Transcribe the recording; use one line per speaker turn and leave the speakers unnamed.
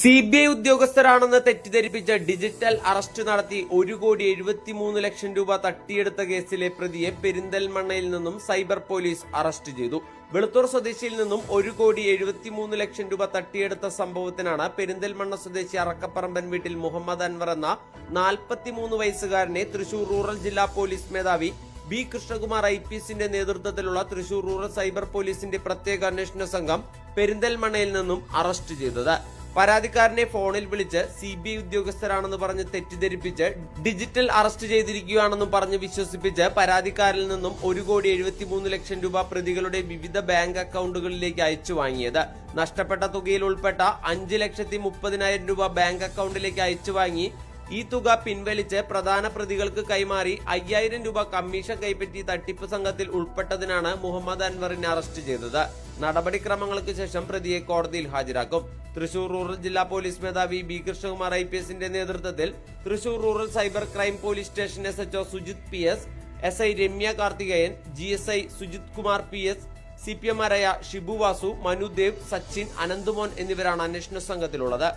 C B I ഉദ്യോഗസ്ഥരാണെന്ന് തെറ്റിദ്ധരിപ്പിച്ച് digital arrest നടത്തി ഒരു കോടി എഴുപത്തിമൂന്ന് ലക്ഷം രൂപ തട്ടിയെടുത്ത കേസിലെ പ്രതിയെ പെരിന്തൽമണ്ണയിൽ നിന്നും സൈബർ പോലീസ് അറസ്റ്റ് ചെയ്തു. വെളുത്തൂർ സ്വദേശിയിൽ നിന്നും ഒരു കോടി എഴുപത്തിമൂന്ന് ലക്ഷം രൂപ തട്ടിയെടുത്ത സംഭവത്തിനാണ് പെരിന്തൽമണ്ണ സ്വദേശി അറക്കപ്പറമ്പൻ വീട്ടിൽ മുഹമ്മദ് അൻവർ എന്ന നാൽപ്പത്തിമൂന്ന് വയസ്സുകാരനെ തൃശൂർ റൂറൽ ജില്ലാ പോലീസ് മേധാവി ബി കൃഷ്ണകുമാർ ഐ പി എസിന്റെ നേതൃത്വത്തിലുള്ള തൃശൂർ റൂറൽ സൈബർ പോലീസിന്റെ പ്രത്യേക അന്വേഷണ സംഘം പെരിന്തൽമണ്ണയിൽ നിന്നും അറസ്റ്റ് ചെയ്തത്. പരാതിക്കാരനെ ഫോണിൽ വിളിച്ച് സി ബി ഐ ഉദ്യോഗസ്ഥരാണെന്ന് പറഞ്ഞ് തെറ്റിദ്ധരിപ്പിച്ച് ഡിജിറ്റൽ അറസ്റ്റ് ചെയ്തിരിക്കുകയാണെന്നും പറഞ്ഞ് വിശ്വസിപ്പിച്ച് പരാതിക്കാരിൽ നിന്നും ഒരു കോടി എഴുപത്തിമൂന്ന് ലക്ഷം രൂപ പ്രതികളുടെ വിവിധ ബാങ്ക് അക്കൗണ്ടുകളിലേക്ക് അയച്ചു വാങ്ങിയത്. നഷ്ടപ്പെട്ട തുകയിൽ ഉൾപ്പെട്ട അഞ്ച് ലക്ഷത്തി മുപ്പതിനായിരം രൂപ ബാങ്ക് അക്കൗണ്ടിലേക്ക് അയച്ചു വാങ്ങി ഈ തുക പിൻവലിച്ച് പ്രധാന പ്രതികൾക്ക് കൈമാറി അയ്യായിരം രൂപ കമ്മീഷൻ കൈപ്പറ്റി തട്ടിപ്പ് സംഘത്തിൽ ഉൾപ്പെട്ടതിനാണ് മുഹമ്മദ് അൻവറിനെ അറസ്റ്റ് ചെയ്തത്. നടപടിക്രമങ്ങൾക്ക് ശേഷം പ്രതിയെ കോടതിയിൽ ഹാജരാക്കും. തൃശൂർ റൂറൽ ജില്ലാ പോലീസ് മേധാവി ബി കൃഷ്ണകുമാർ ഐ പി എസിന്റെ നേതൃത്വത്തിൽ Thrissur rural cyber crime police station S HO Sujith P S S I Ramya Karthikeyan G S I Sujith Kumar P S C P M ആരായ Shibu Vasu Manudev Sachin Ananthumon എന്നിവരാണ് അന്വേഷണ സംഘത്തിലുള്ളത്.